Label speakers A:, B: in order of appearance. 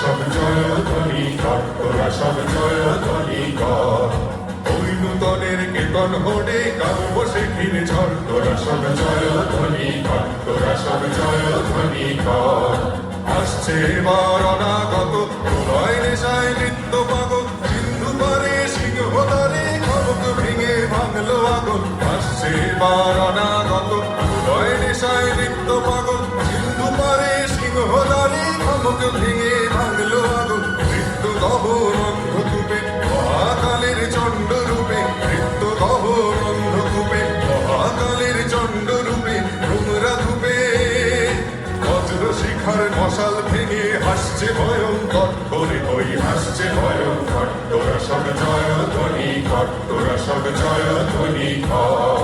A: সব জয় তলিকর তোরা সব জয় তলিকর ওই নূতনের কেতন হোডে কাব্য শেখির ঝড়, তোরা সব জয় তলিকর তোরা সব জয় তলিকর সেই বারণাগত প্রলয় ভাঙলো আগল। সেই বারণাগত প্রলয় নেশায় নিত্য পাগল মশাল ভেঙে হাসছে ভয়ঙ্কর করে ওই হাসছে ভয়ঙ্কর। তোরা সব জয় ধ্বনি কর, তোরা সব জয় ধ্বনি কর।